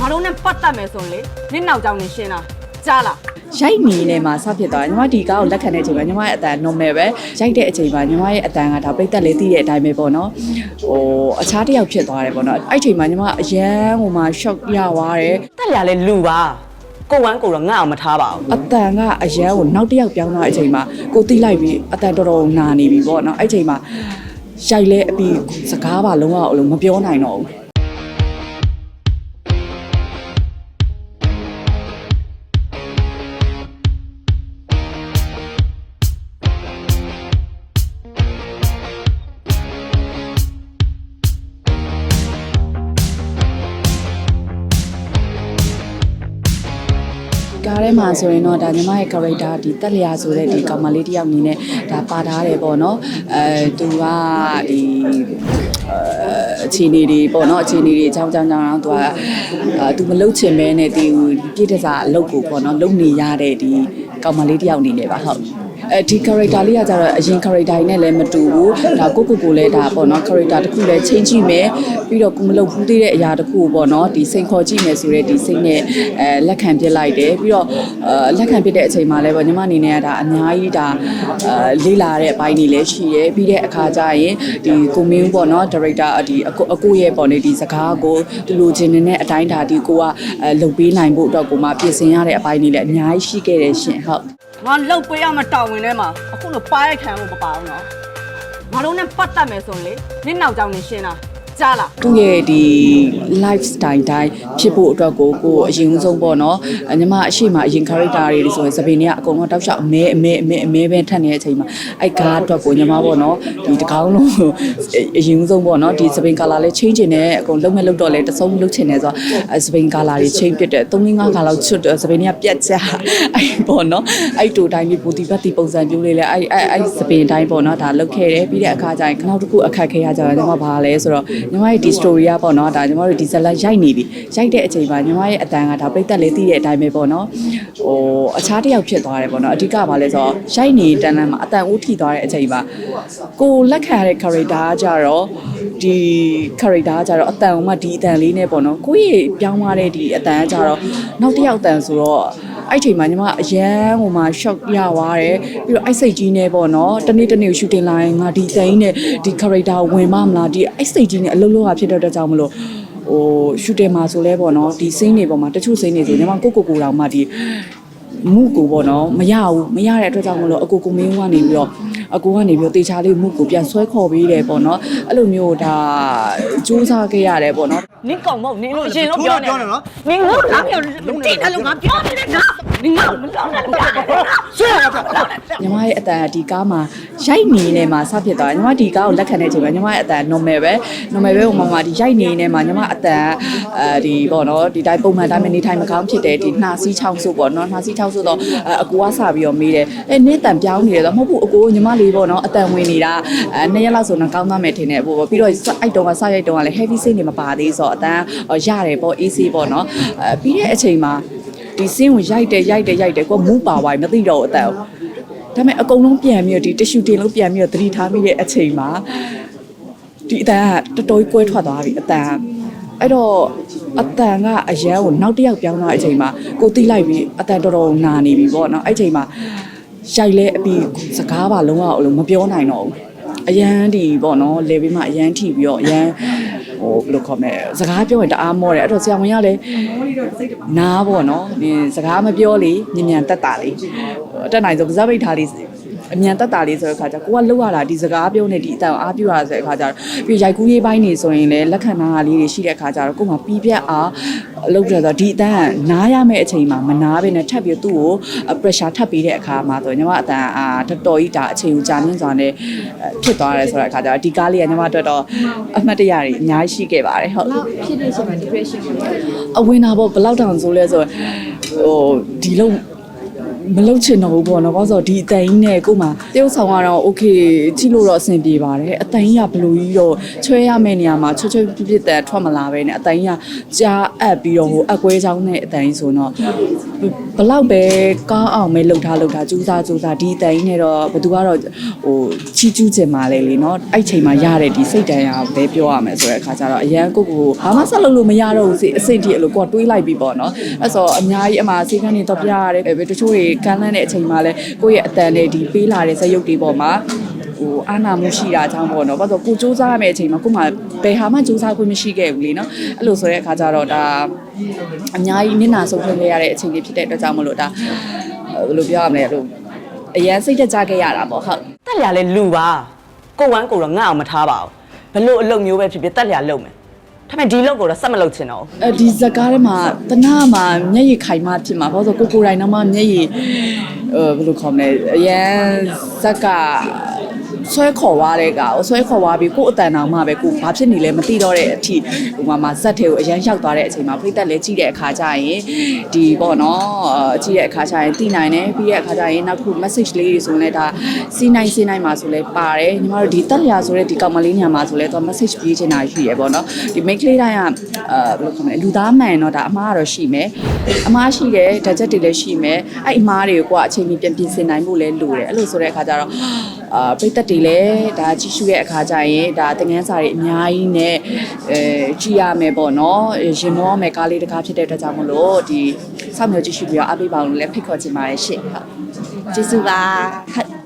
ငါတို့နဲ့ပတ်သက်မယ်ဆိုရင်လေနင့်နောက်ကြောင်နေရှင်းတာကြားလားရိုက်နေနေမှာစဖြစ်သွားတယ်ညီမဒီကားကိုလက်ခံတဲ့အချိန်မှာညီမရဲ့အတန် normal ပဲရိုက်တဲ့အချိန်မှာညီမရဲ့အတန်ကဒါပြိတက်လေးသိတဲ့အတိုင်းပဲပေါ့နော်ဟိုအခြားတစ်ယောက်ဖြစ်သွားတယ်ပေါ့နော်အဲ့အချိန်မှာညီမအရန်ဟိုမှာ shock ရသွားတယ်တက်ရလဲလူပါကိုဝမ်းကိုတော့ငါ့အောင်မထားပါဘူးအတန်ကအရန်ကိုနောက်တစ်ယောက်ပြောင်းသွားတဲ့အချိန်မှာကိုသိလိုက်ပြီးအတန်တော်တော်နာနေပြီပေါ့နော်အဲ့အချိန်မှာရိုက်လဲအပြီးစကားပါလုံးဝအလိုမပြောနိုင်တော့ဘူး ကားထဲမှာဆိုရင်တော့ဒါညီမရဲ့ character ဒီတက်လျာဆိုတဲ့ဒီကောင်မလေးတစ်ယောက်အနေနဲ့ဒါပါထားတယ်ပေါ့နော်အဲသူကဒီအဲအခြေအနေတွေပေါ့နော်အခြေအနေတွေအကြောင်းကြောင်းကြောင်းတော့သူကအဲသူမလုတ်ချင်မဲနဲ့ဒီပြည့်တစားအလုပ်ကိုပေါ့နော်လုပ်နေရတဲ့ဒီကောင်မလေးတစ်ယောက်အနေနဲ့ပါဟုတ် အဲဒီ character လေးကကြတော့အရင် character တွေနဲ့လည်းမတူဘူးဒါကိုကိုကိုလည်းဒါပေါ့နော် character တစ်ခုလည်းချိန်ကြည့်မယ်ပြီးတော့ကိုမလုပ်ဘူးသေးတဲ့အရာတစ်ခုကိုပေါ့နော်ဒီစိန်ခေါ်ကြည့်မယ်ဆိုတဲ့ဒီစိတ်နဲ့အဲလက်ခံပြစ်လိုက်တယ်ပြီးတော့အဲလက်ခံပြစ်တဲ့အချိန်မှာလည်းပေါ့ညီမအနေနဲ့ကဒါအများကြီးဒါအဲလေးလာတဲ့အပိုင်းတွေလည်းရှိတယ်ပြီးတဲ့အခါကျရင်ဒီကိုမင်းပေါ့နော် director ဒီအကိုအကိုရဲ့ပေါ့နေဒီစကားကိုတူလူချင်းနေတဲ့အတိုင်းဒါဒီကိုကအဲလုပ်ပေးနိုင်ဖို့အတွက်ကိုမှပြင်ဆင်ရတဲ့အပိုင်းတွေလည်းအများကြီးရှိခဲ့တယ်ရှင်ဟုတ် ငါလှုပ်ပေးရမတောင်းဝင်ထဲမှာအခုလိုပါရိုက်ခံဖို့မပါဘူးနော်ငါတို့နဲ့ပတ်သက်မယ်ဆိုရင်လေနင့်နောက်ကြောင်နေရှင်းတာ ကြားလားသူ့ရဲ့ဒီ lifestyle တိုင်းဖြစ်ဖို့အတွက်ကိုကိုအရင်ဆုံးပေါ့နော်အညီမအရှိမအရင် character တွေဆိုရင်စပင်းတွေကအကုန်လုံးတောက်လျှောက်အမဲအမဲအမဲအမဲပဲထက်နေတဲ့အချိန်မှာအဲ့ကားအတွက်ကိုညီမပေါ့နော်ဒီတကောင်းလုံးကိုအရင်ဆုံးပေါ့နော်ဒီစပင်း color လေး change နေတဲ့အကုန်လုံးမဲ့လို့တော့လဲတဆုံးလုတ်ချင်နေဆိုတော့စပင်း color တွေ change ဖြစ်တယ်3 5ခါလောက်ချွတ်စပင်းတွေကပြတ်ကြအဲ့ပေါ့နော်အဲ့တူတိုင်းလေးပူတီပတ်တီပုံစံမျိုးလေးလဲအဲ့အဲ့အဲ့စပင်းတိုင်းပေါ့နော်ဒါလုတ်ခဲ့တယ်ပြီးတဲ့အခါကျရင်ခနောက်တစ်ခုအခက်ခဲရကြတော့ညီမဘာလဲဆိုတော့ညီမရဲ့ဒီ story ကပေါ့နော်ဒါညီမတို့ဒီဇက်လက်ရိုက်နေပြီရိုက်တဲ့အချိန်မှာညီမရဲ့အတန်ကဒါပြိတက်လေးသိတဲ့အတိုင်းပဲပေါ့နော်ဟိုအခြားတစ်ယောက်ဖြစ်သွားတယ်ပေါ့နော်အဓိကဘာလဲဆိုတော့ရိုက်နေတန်းတန်းမှာအတန်ဦးထိသွားတဲ့အချိန်မှာကိုလက်ခံရတဲ့ character ကကြတော့ဒီ character ကကြတော့အတန်ကမှဒီအတန်လေးနဲ့ပေါ့နော်ကိုယ့်ရဲ့ပြောင်းသွားတဲ့ဒီအတန်ကကြတော့နောက်တစ်ယောက်အတန်ဆိုတော့ အဲ့ချိန်မှာညီမအရန်ဟိုမှာ shock ရသွားတယ်ပြီးတော့အိုက်စိတ်ကြီးနေပေါ့နော်တနေ့တနေ့ shooting လာရင်ငါဒီအတန်ကြီးနဲ့ဒီ character ဝင်မမလားဒီအိုက်စိတ်ကြီးနဲ့အလုပ်လုပ်ရဖြစ်တဲ့အတွက်ကြောင့်မလို့ဟို shooting မှာဆိုလဲပေါ့နော်ဒီ scene တွေပေါ်မှာတချို့ scene တွေဆိုညီမကိုကိုကိုကိုတောင်မှဒီမှုကိုပေါ့နော်မရဘူးမရတဲ့အတွက်ကြောင့်မလို့အကိုကိုမင်းကနေပြီးတော့ အကိုကနေပြီးတော့တေချာလေးမှုကိုပြန်ဆွဲခေါ်ပေးတယ်ပေါ့နော်အဲ့လိုမျိုးဒါစူးစမ်းခဲ့ရတယ်ပေါ့နော်နင်းကောင်မဟုတ်နင်းလို့အရင်လို့ပြောနေပြောနေနော်နင်းလို့လားပြောတိတ်တယ်လို့ငါပြောနေတယ်နော်နင်းကောင်မပြောနဲ့လို့ပြောနေဆွဲရတာညီမရဲ့အတန်ကဒီကားမှာရိုက်နေနေမှာစဖြစ်သွားတယ်ညီမဒီကားကိုလက်ခံတဲ့အချိန်မှာညီမရဲ့အတန် normal ပဲ normal ပဲဟိုမှာမှာဒီရိုက်နေနေမှာညီမအတန်အဲဒီပေါ့နော်ဒီတိုင်းပုံမှန်တိုင်းနေထိုင်မကောင်းဖြစ်တယ်ဒီနှာစီးချောင်းစုပေါ့နော်နှာစီးချောင်းစုတော့အဲအကူကစပြီးတော့မေးတယ်အဲနင်းတန်ပြောင်းနေတယ်ဆိုမဟုတ်ဘူးအကူညီမလေးပေါ့နော်အတန်ဝင်နေတာအဲနှစ်ရက်လောက်ဆိုတော့ကောင်းသားမယ်ထင်တယ်ပေါ့ပြီးတော့အဲ့တုန်းကစရိုက်တုန်းကလည်း heavy စိတ်နေမပါသေးဆိုတော့အတန်ရတယ်ပေါ့ AC ပေါ့နော်အဲပြီးတဲ့အချိန်မှာဒီစင်းကိုရိုက်တယ်ရိုက်တယ်ရိုက်တယ်ကိုမူးပါသွားပြီမသိတော့ဘူးအတန်ဒါပေမဲ့အကုန်လုံးပြန်ပြီးတော့ဒီတ िश ူတင်လုံးပြန်ပြီးတော့သတိထားမိတဲ့အချိန်မှာဒီအတန်ကတော်တော်ကြီးကွဲထွက်သွားပြီအတန်ကအဲ့တော့အတန်ကအရန်ကိုနောက်တစ်ယောက်ပြောင်းသွားတဲ့အချိန်မှာကိုသိလိုက်ပြီးအတန်တော်တော်နာနေပြီပေါ့နော်အဲ့ချိန်မှာ ရိုက်လဲအပြီးစကားပါလုံးဝအလိုမပြောနိုင်တော့ဘူးအရန်ဒီပေါ့နော်လေဘေးမှာအရန်ထိပြီးတော့အရန်ဟိုဘယ်လိုခေါ်မလဲစကားပြောရင်တအားမောတယ်အဲ့တော့ဆရာဝန်ကလည်းနားပေါ့နော်ဒီစကားမပြောလေညဉ့်ညံတက်တာလေအတက်နိုင်ဆိုပါးစပ်ပိတ်ထားလေး အမြန်တက်တာလေးဆိုတဲ့ခါကျကိုကလှုပ်ရတာဒီစကားပြောနေဒီအတန်အားပြရဆိုတဲ့ခါကျတော့ပြီးရိုက်ကူးရေးပိုင်းနေဆိုရင်လည်းလက်ခံနာလေးတွေရှိတဲ့ခါကျတော့ကို့မှာပြီးပြတ်အားအလုပ်ကြဆိုဒီအတန်ကနားရမယ့်အချိန်မှာမနာဘဲနဲ့ထပ်ပြီးသူ့ကို pressure ထပ်ပေးတဲ့အခါမှာဆိုညီမအတန်အာတော်တော်ကြီးဒါအချိန်ကိုကြာမြင့်စွာနဲ့ဖြစ်သွားတယ်ဆိုတဲ့အခါကျတော့ဒီကားလေးကညီမအတွက်တော့အမှတ်တရတွေအများကြီးရှိခဲ့ပါတယ်ဟုတ်ဖြစ်နေချိန်မှာ depression ပေါ့အဝင်တာပေါ့ဘယ်လောက်တောင်ဆိုလဲဆိုဟိုဒီလုံး မလုပ်ချင်တော့ဘူးပေါ့နော်ဘာလို့ဆိုတော့ဒီအတန်ကြီးနဲ့ကို့မှာတရုပ်ဆောင်ကတော့ okay ကြည့်လို့တော့အဆင်ပြေပါတယ်အတန်ကြီးကဘယ်လိုကြီးတော့ချွဲရမယ့်နေရာမှာချွတ်ချွတ်ပြစ်ပြစ်တန်ထွက်မလာပဲနဲ့အတန်ကြီးကကြားအပ်ပြီးတော့ဟိုအကွဲချောင်းနဲ့အတန်ကြီးဆိုတော့ဘလောက်ပဲကောင်းအောင်ပဲလှုပ်ထားလှုပ်ထားကြိုးစားကြိုးစားဒီအတန်ကြီးနဲ့တော့ဘယ်သူကတော့ဟိုချီကျူးချင်ပါလေလေနော်အဲ့ချိန်မှာရတဲ့ဒီစိတ်တန်ရပဲပြောရမယ်ဆိုတဲ့အခါကျတော့အရန်ကိုကိုဘာမှဆက်လုပ်လို့မရတော့ဘူးစိအစိတ်ကြီးအဲ့လိုကိုကတွေးလိုက်ပြီပေါ့နော်အဲ့ဆိုအများကြီးအမှာစေခန်းနေတော့ပြရတယ်ဘယ်တချို့တွေကန်းလန်းတဲ့အချိန်မှာလဲကိုယ့်ရဲ့အတန်နဲ့ဒီပေးလာတဲ့ဇက်ရုပ်တွေပေါ်မှာဟိုအာနာမှုရှိတာအကြောင်းပေါ့နော်ဘာလို့ကိုစူးစမ်းရမယ့်အချိန်မှာကို့မှာဘယ်ဟာမှစူးစမ်းခွင့်မရှိခဲ့ဘူးလေနော်အဲ့လိုဆိုတဲ့အခါကျတော့ဒါအများကြီးနစ်နာဆုံးဖြတ်ခဲ့ရတဲ့အချိန်တွေဖြစ်တဲ့အတွက်ကြောင့်မလို့ဒါဘယ်လိုပြောရမလဲလို့အရန်စိတ်တက်ကြခဲ့ရတာပေါ့ဟုတ်တက်လျာလဲလူပါကိုဝမ်းကိုတော့ငါ့အောင်မထားပါဘူးဘလို့အလုပ်မျိုးပဲဖြစ်ဖြစ်တက်လျာလုပ်မယ် ဒါပေမဲ့ဒီလုပ်ကိုတော့ဆက်မလုပ်ချင်တော့ဘူးအဲဒီဇက်ကားထဲမှာတနာမှာမျက်ရည်ခိုင်မှဖြစ်မှာဘာလို့ဆိုကိုကိုယ်တိုင်တော့မှမျက်ရည်ဟိုဘယ်လိုခေါ်မလဲအရန်ဇက်က ဆွဲခေါ်သွားတဲ့ကောင်ဆွဲခေါ်သွားပြီးကို့အတန်တောင်မှပဲကိုဘာဖြစ်နေလဲမသိတော့တဲ့အထိဟိုမှာမှာဇက်ထဲကိုအရန်ရောက်သွားတဲ့အချိန်မှာဖိသက်လဲကြည့်တဲ့အခါကျရင်ဒီပေါ့နော်အာကြည့်တဲ့အခါကျရင်သိနိုင်တယ်ပြီးတဲ့အခါကျရင်နောက်တစ်ခု message လေးတွေဆိုရင်လည်းဒါစီနိုင်စီနိုင်မှာဆိုလဲပါတယ်ညီမတို့ဒီတက်လျာဆိုတဲ့ဒီကောင်မလေးညမှာဆိုလဲတော့ message ပေးချင်တာရှိရပေါ့နော်ဒီ make လေးတိုင်းကအာဘယ်လိုခေါ်မလဲလူသားမှန်တော့ဒါအမားကတော့ရှိမယ်အမားရှိတယ်ဓာတ်ချက်တွေလည်းရှိမယ်အဲ့အမားတွေကိုကအချိန်ကြီးပြန်ပြင်ဆင်နိုင်ဖို့လည်းလိုတယ်အဲ့လိုဆိုတဲ့အခါကျတော့ အာပိတ်သက်တွေလည်းဒါကြည့်ရှုတဲ့အခါကျရင်ဒါသင်ငန်းစာတွေအများကြီးနဲ့အဲကြည့်ရမယ်ပေါ့နော်ရင်မောမယ်ကားလေးတစ်ကားဖြစ်တဲ့အတွက်ကြောင့်မလို့ဒီစောင့်မျှော်ကြည့်ရှုပြီးတော့အားပေးပါအောင်လို့လည်းဖိတ်ခေါ်ချင်ပါတယ်ရှင့်ဟုတ်ကျေးဇူးပါဟုတ်